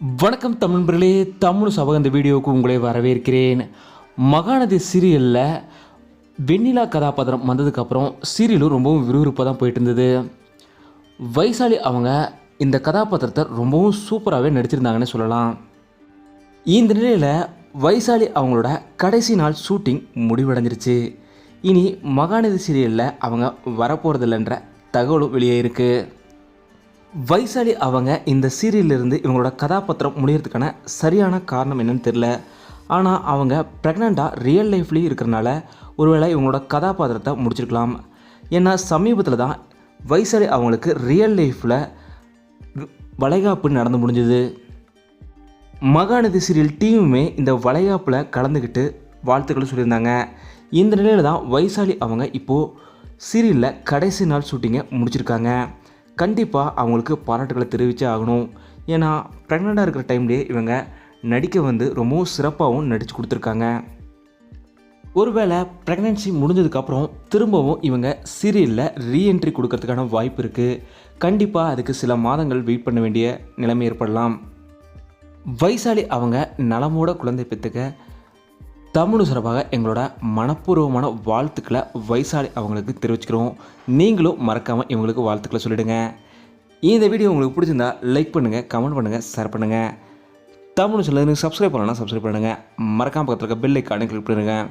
வணக்கம் தமிழ் தமிழ் சபக இந்த வீடியோவுக்கு உங்களை வரவேற்கிறேன். மகாநதி சீரியலில் வெண்ணிலா கதாபாத்திரம் வந்ததுக்கப்புறம் சீரியலும் ரொம்பவும் விறுவிறுப்பாக தான் போயிட்டு இருந்தது வைசாலி அவங்க இந்த கதாபாத்திரத்தை ரொம்பவும் சூப்பராகவே நடிச்சிருந்தாங்கன்னு சொல்லலாம். இந்த நிலையில் வைசாலி அவங்களோட கடைசி நாள் ஷூட்டிங் முடிவடைஞ்சிருச்சு. இனி மகாநதி சீரியலில் அவங்க வரப்போகிறதில்லன்ற தகவலும் வெளியே இருக்குது வைசாலி அவங்க இந்த சீரியல்லிருந்து இவங்களோட கதாபாத்திரம் முடியறதுக்கான சரியான காரணம் என்னன்னு தெரில ஆனால் அவங்க ப்ரெக்னெண்ட்டாக ரியல் லைஃப்லேயும் இருக்கிறனால ஒருவேளை இவங்களோட கதாபாத்திரத்தை முடிச்சிருக்கலாம். ஏன்னா சமீபத்தில் தான் வைசாலி அவங்களுக்கு ரியல் லைஃப்பில் வளைகாப்பு நடந்து முடிஞ்சது. மகாநதி சீரியல் டீமுமே இந்த வளைகாப்பில் கலந்துக்கிட்டு வாழ்த்துக்கள் சொல்லியிருந்தாங்க. இந்த நிலையில் தான் வைசாலி அவங்க இப்போது சீரியலில் கடைசி நாள் ஷூட்டிங்கை முடிச்சிருக்காங்க. கண்டிப்பாக அவங்களுக்கு பாராட்டுகளை தெரிவித்தே ஆகணும். ஏன்னா ப்ரெக்னெண்ட்டாக இருக்கிற டைம்லேயே இவங்க நடிக்க வந்து ரொம்பவும் சிறப்பாகவும் நடித்து கொடுத்துருக்காங்க. ஒருவேளை ப்ரெக்னென்சி முடிஞ்சதுக்கப்புறம் திரும்பவும் இவங்க சீரியலில் ரீஎன்ட்ரி கொடுக்கறதுக்கான வாய்ப்பு இருக்குது கண்டிப்பாக அதுக்கு சில மாதங்கள் வெயிட் பண்ண வேண்டிய நிலைமை ஏற்படலாம். வைசாலி அவங்க நலமோட குழந்தை பெற்றுக்க தமிழ் சார்பாக எங்களோட மனப்பூர்வமான வாழ்த்துக்களை வைசாலி அவங்களுக்கு தெரிவிச்சுக்கிறோம். நீங்களும் மறக்காமல் இவங்களுக்கு வாழ்த்துக்களை சொல்லிடுங்க. இந்த வீடியோ உங்களுக்கு பிடிச்சிருந்தா லைக் பண்ணுங்கள் கமெண்ட் பண்ணுங்கள் ஷேர் பண்ணுங்கள் தமிழ் சொல்லுங்க சப்ஸ்கிரைப் பண்ணலாம் சப்ஸ்கிரைப் பண்ணுங்கள் மறக்காமல் பக்கத்தில் இருக்க பெல் ஐக்கானே கிளிக் பண்ணுங்கள்